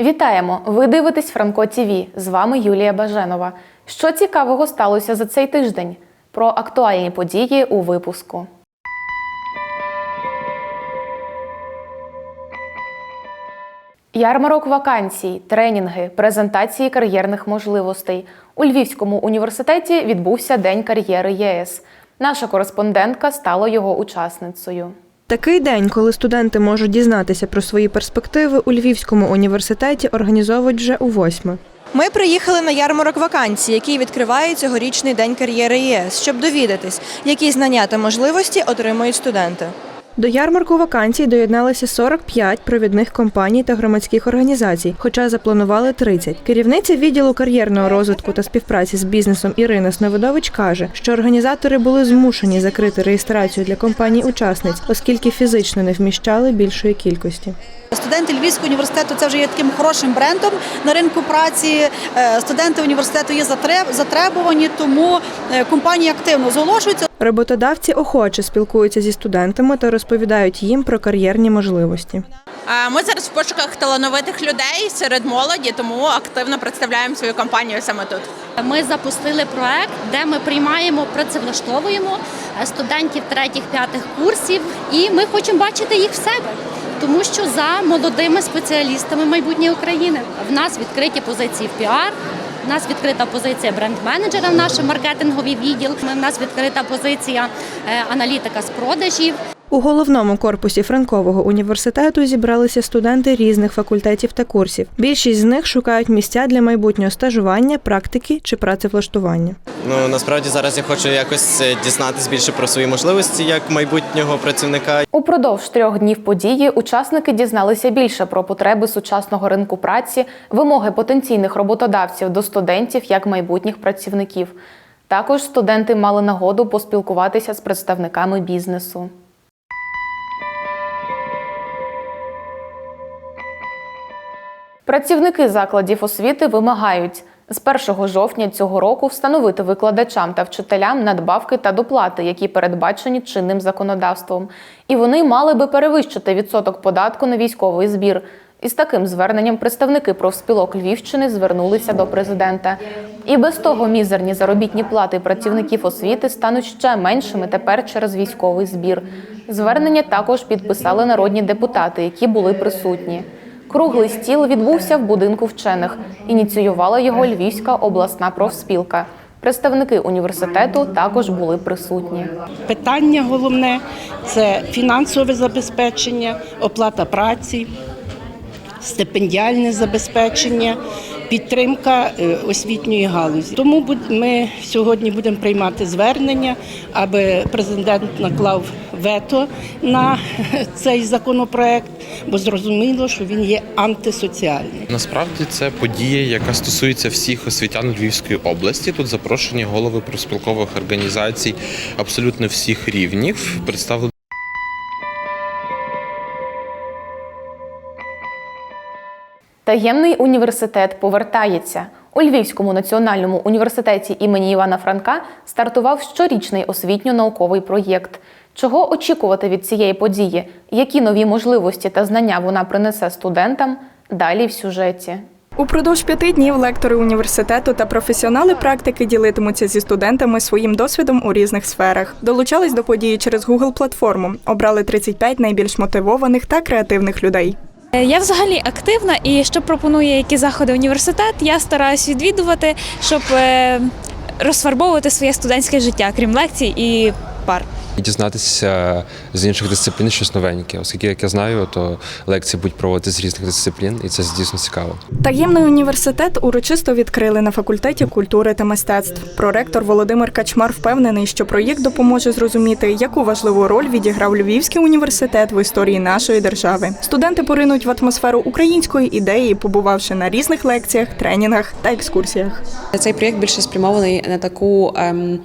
Вітаємо! Ви дивитесь Франко ТІВІ. З вами Юлія Баженова. Що цікавого сталося за цей тиждень? Про актуальні події у випуску. Ярмарок вакансій, тренінги, презентації кар'єрних можливостей. У Львівському університеті відбувся День кар'єри ЄС. Наша кореспондентка стала його учасницею. Такий день, коли студенти можуть дізнатися про свої перспективи, у Львівському університеті організовують вже у восьме. Ми приїхали на ярмарок вакансій, який відкриває цьогорічний день кар'єри ЄС, щоб довідатись, які знання та можливості отримують студенти. До ярмарку вакансій доєдналися 45 провідних компаній та громадських організацій, хоча запланували 30. Керівниця відділу кар'єрного розвитку та співпраці з бізнесом Ірина Сновидович каже, що організатори були змушені закрити реєстрацію для компаній-учасниць, оскільки фізично не вміщали більшої кількості. Студенти Львівського університету це вже є таким хорошим брендом на ринку праці. Е, Студенти університету є затреб- затребувані, тому е, компанії активно зголошуються. Роботодавці охоче спілкуються зі студентами та розповідають їм про кар'єрні можливості. Ми зараз в пошуках талановитих людей серед молоді, тому активно представляємо свою компанію саме тут. Ми запустили проект, де ми приймаємо, працевлаштовуємо е, студентів третіх-п'ятих курсів, і ми хочемо бачити їх в себе. Тому що за молодими спеціалістами майбутньої України в нас відкриті позиції в піар. У нас відкрита позиція бренд-менеджера в нашому маркетинговий відділ. У нас відкрита позиція е, аналітика з продажів. У головному корпусі Франкового університету зібралися студенти різних факультетів та курсів. Більшість з них шукають місця для майбутнього стажування, практики чи працевлаштування. Ну насправді зараз я хочу якось е, дізнатись більше про свої можливості як майбутнього працівника. Упродовж трьох днів події учасники дізналися більше про потреби сучасного ринку праці, вимоги потенційних роботодавців до студентів як майбутніх працівників. Також студенти мали нагоду поспілкуватися з представниками бізнесу. Працівники закладів освіти вимагають з 1 жовтня цього року встановити викладачам та вчителям надбавки та доплати, які передбачені чинним законодавством, і вони мали би перевищити відсоток податку на військовий збір. Із таким зверненням представники профспілок Львівщини звернулися до президента. І без того мізерні заробітні плати працівників освіти стануть ще меншими тепер через військовий збір. Звернення також підписали народні депутати, які були присутні. Круглий стіл відбувся в будинку вчених. Ініціювала його Львівська обласна профспілка. Представники університету також були присутні. Питання головне це фінансове забезпечення, оплата праці, стипендіальне забезпечення, підтримка е, освітньої галузі. Тому ми сьогодні будемо приймати звернення, аби президент наклав вето на цей законопроект, бо зрозуміло, що він є антисоціальний. Насправді це подія, яка стосується всіх освітян Львівської області. Тут запрошені голови профспілкових організацій абсолютно всіх рівнів. Представлені Таємний університет повертається. У Львівському національному університеті імені Івана Франка стартував щорічний освітньо-науковий проєкт. Чого очікувати від цієї події? Які нові можливості та знання вона принесе студентам? Далі в сюжеті. Упродовж п'яти днів лектори університету та професіонали практики ділитимуться зі студентами своїм досвідом у різних сферах. Долучались до події через Google платформу, обрали 35 найбільш мотивованих та креативних людей. Е, Я взагалі активна і що пропонує які заходи університет, я стараюсь відвідувати, щоб е, розфарбовувати своє студентське життя, крім лекцій і пар. і дізнатися з інших дисциплін щось новеньке. Оскільки, як я знаю, то лекції будуть проводити з різних дисциплін, і це дійсно цікаво. Таємний університет урочисто відкрили на факультеті культури та мистецтв. Проректор Володимир Качмар впевнений, що проєкт допоможе зрозуміти, яку важливу роль відіграв Львівський університет в історії нашої держави. Студенти поринуть в атмосферу української ідеї, побувавши на різних лекціях, тренінгах та екскурсіях. Цей проєкт більше спрямований на таку ем,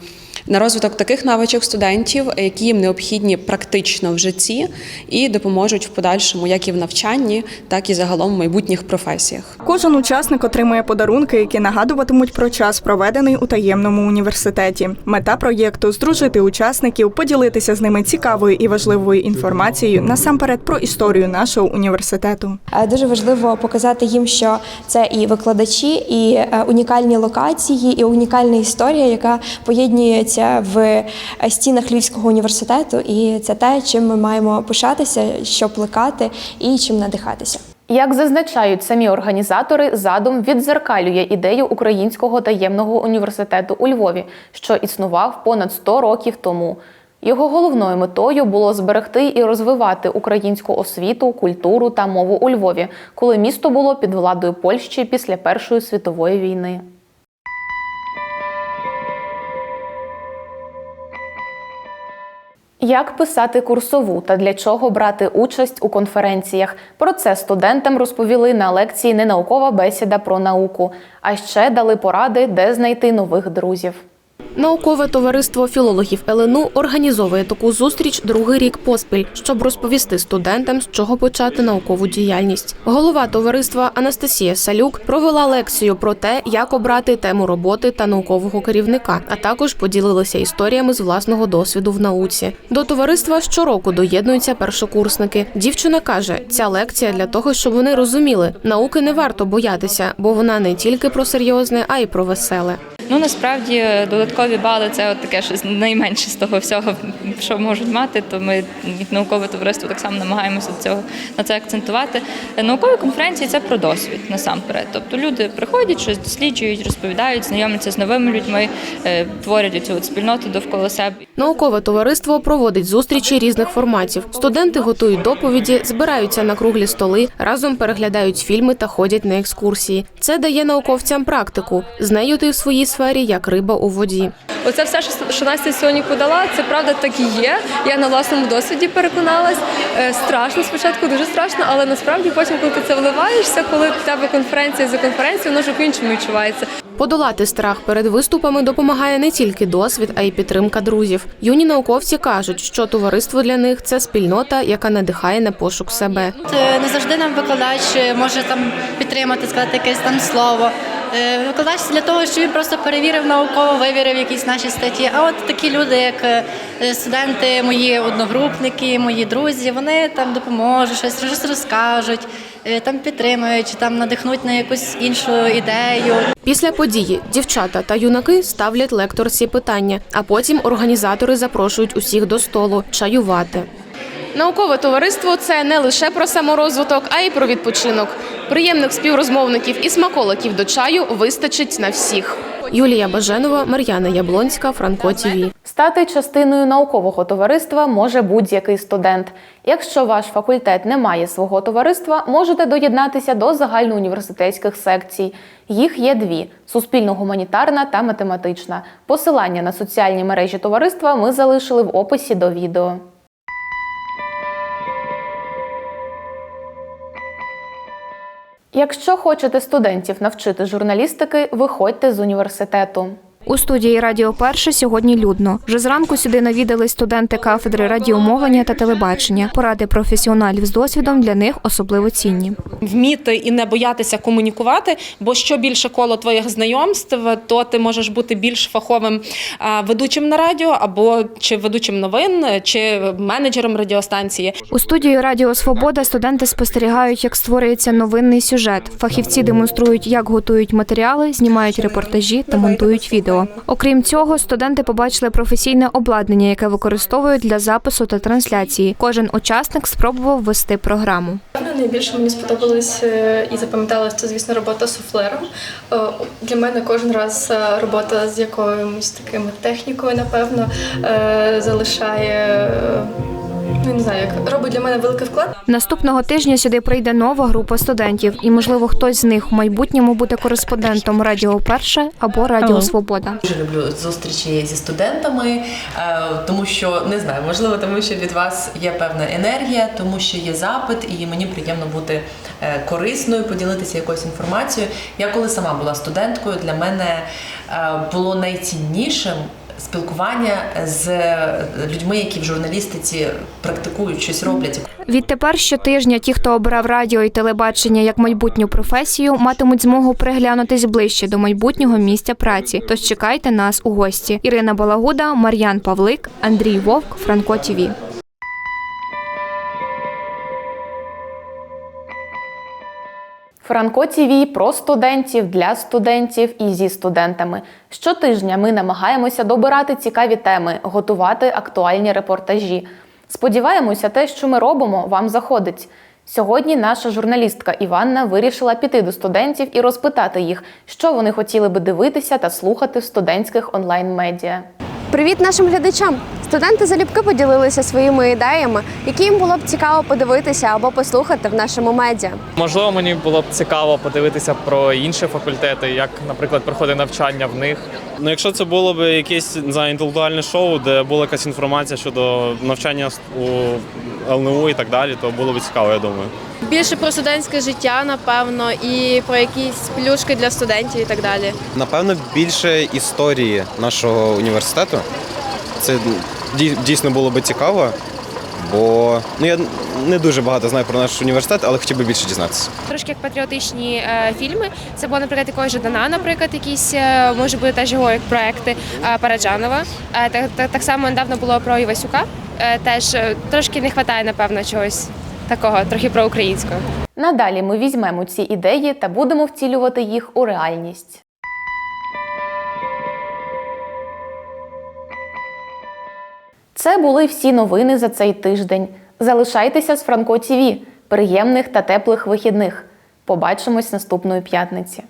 на розвиток таких навичок студентів, які їм необхідні практично в житті і допоможуть в подальшому як і в навчанні, так і загалом в майбутніх професіях. Кожен учасник отримує подарунки, які нагадуватимуть про час, проведений у таємному університеті. Мета проєкту здружити учасників, поділитися з ними цікавою і важливою інформацією насамперед про історію нашого університету. Е, Дуже важливо показати їм, що це і викладачі, і е, унікальні локації, і унікальна історія, яка поєднується в е, стінах Львівського університету. І це те, чим ми маємо пишатися, що плекати і чим надихатися. Як зазначають самі організатори, задум віддзеркалює ідею Українського таємного університету у Львові, що існував понад 100 років тому. Його головною метою було зберегти і розвивати українську освіту, культуру та мову у Львові, коли місто було під владою Польщі після Першої світової війни. Як писати курсову та для чого брати участь у конференціях? Про це студентам розповіли на лекції Ненаукова бесіда про науку, а ще дали поради, де знайти нових друзів. Наукове товариство філологів ЛНУ організовує таку зустріч другий рік поспіль, щоб розповісти студентам, з чого почати наукову діяльність. Голова товариства Анастасія Салюк провела лекцію про те, як обрати тему роботи та наукового керівника, а також поділилася історіями з власного досвіду в науці. До товариства щороку доєднуються першокурсники. Дівчина каже, ця лекція для того, щоб вони розуміли, науки не варто боятися, бо вона не тільки про серйозне, а й про веселе. Ну насправді додаткові бали це от таке щось найменше з того всього, що можуть мати. То ми наукове товариство так само намагаємося цього на це акцентувати. Наукові конференції це про досвід насамперед. Тобто люди приходять, щось досліджують, розповідають, знайомляться з новими людьми, е, творять цю от спільноту довкола себе. Наукове товариство проводить зустрічі різних форматів. Студенти готують доповіді, збираються на круглі столи, разом переглядають фільми та ходять на екскурсії. Це дає науковцям практику. З нею ти в своїй сфері як риба у воді. Оце все, що- Настя сьогодні подала, це правда так і є. Я на власному досвіді переконалась. Е, Страшно спочатку, дуже страшно, але насправді потім, коли ти це вливаєшся, коли в тебе конференція за конференцією, воно вже по-іншому відчувається. Подолати страх перед виступами допомагає не тільки досвід, а й підтримка друзів. Юні науковці кажуть, що товариство для них це спільнота, яка надихає на пошук себе. Не завжди нам викладач може там підтримати, сказати якесь там слово. Е, Викладач для того, щоб він просто перевірив науково, вивірив якісь наші статті. А от такі люди, як е, студенти, мої одногрупники, мої друзі, вони там допоможуть, щось, щось розкажуть, е, там підтримують, там надихнуть на якусь іншу ідею. Після події дівчата та юнаки ставлять лекторці питання, а потім організатори запрошують усіх до столу чаювати. Наукове товариство це не лише про саморозвиток, а й про відпочинок. Приємних співрозмовників і смаколиків до чаю вистачить на всіх. Юлія Баженова, Мар'яна Яблонська, Франко ТІВІ. Стати частиною наукового товариства може будь-який студент. Якщо ваш факультет не має свого товариства, можете доєднатися до загальноуніверситетських секцій. Їх є дві: суспільно-гуманітарна та математична. Посилання на соціальні мережі товариства ми залишили в описі до відео. Якщо хочете студентів навчити журналістики, виходьте з університету. У студії Радіо Перше сьогодні людно. Вже зранку сюди навідались студенти кафедри радіомовлення та телебачення. Поради професіоналів з досвідом для них особливо цінні. вміти і не боятися комунікувати, бо що більше коло твоїх знайомств, то ти можеш бути більш фаховим ведучим на радіо або чи ведучим новин, чи менеджером радіостанції. У студії Радіо Свобода студенти спостерігають, як створюється новинний сюжет. Фахівці демонструють, як готують матеріали, знімають репортажі та монтують відео. Окрім цього, студенти побачили професійне обладнання, яке використовують для запису та трансляції. Кожен учасник спробував ввести програму. Найбільше мені сподобалось е, і запам'яталось це, звісно, робота з суфлером. Е, Для мене кожен раз е, робота з якоюсь такими технікою, напевно, залишає. Ну, не знаю, як робить для мене великий вклад. Наступного тижня сюди прийде нова група студентів, і можливо хтось з них в майбутньому буде кореспондентом Радіо Перше або Радіо Свобода. Дуже люблю зустрічі зі студентами, е, тому що не знаю, можливо, тому що від вас є певна енергія, тому що є запит, і мені приємно бути е, корисною, поділитися якоюсь інформацією. Я коли сама була студенткою, для мене е, було найціннішим спілкування з людьми, які в журналістиці практикують щось роблять. Відтепер щотижня ті, хто обрав радіо і телебачення як майбутню професію, матимуть змогу приглянутись ближче до майбутнього місця праці. Тож чекайте нас у гості. Ірина Балагуда, Мар'ян Павлик, Андрій Вовк, Франко ТІВІ. Франко ТІВІ про студентів для студентів і зі студентами. Щотижня ми намагаємося добирати цікаві теми, готувати актуальні репортажі. Сподіваємося, те, що ми робимо, вам заходить. Сьогодні наша журналістка Іванна вирішила піти до студентів і розпитати їх, що вони хотіли би дивитися та слухати в студентських онлайн-медіа. Привіт нашим глядачам! Студенти залюбки поділилися своїми ідеями, які їм було б цікаво подивитися або послухати в нашому медіа. Можливо, мені було б цікаво подивитися про інші факультети, як, наприклад, проходить навчання в них. Ну, якщо це було б якесь не знаю, інтелектуальне шоу, де була якась інформація щодо навчання у ЛНУ і так далі, то було б цікаво, я думаю. Більше про студентське життя, напевно, і про якісь плюшки для студентів і так далі. Напевно, більше історії нашого університету. Це дійсно було би цікаво, бо ну я не дуже багато знаю про наш університет, але хотів би більше дізнатися. Трошки як патріотичні е, фільми. Це було, наприклад, якогось Жадана, наприклад, якісь е, може бути теж його як проекти е, Параджанова. Е, так, так, так само недавно було про Івасюка. Е, теж е, трошки не вистачає, напевно, чогось такого, трохи про українського. Надалі ми візьмемо ці ідеї та будемо втілювати їх у реальність. Це були всі новини за цей тиждень. Залишайтеся з Франко ТІВІ. Приємних та теплих вихідних. Побачимось наступної п'ятниці.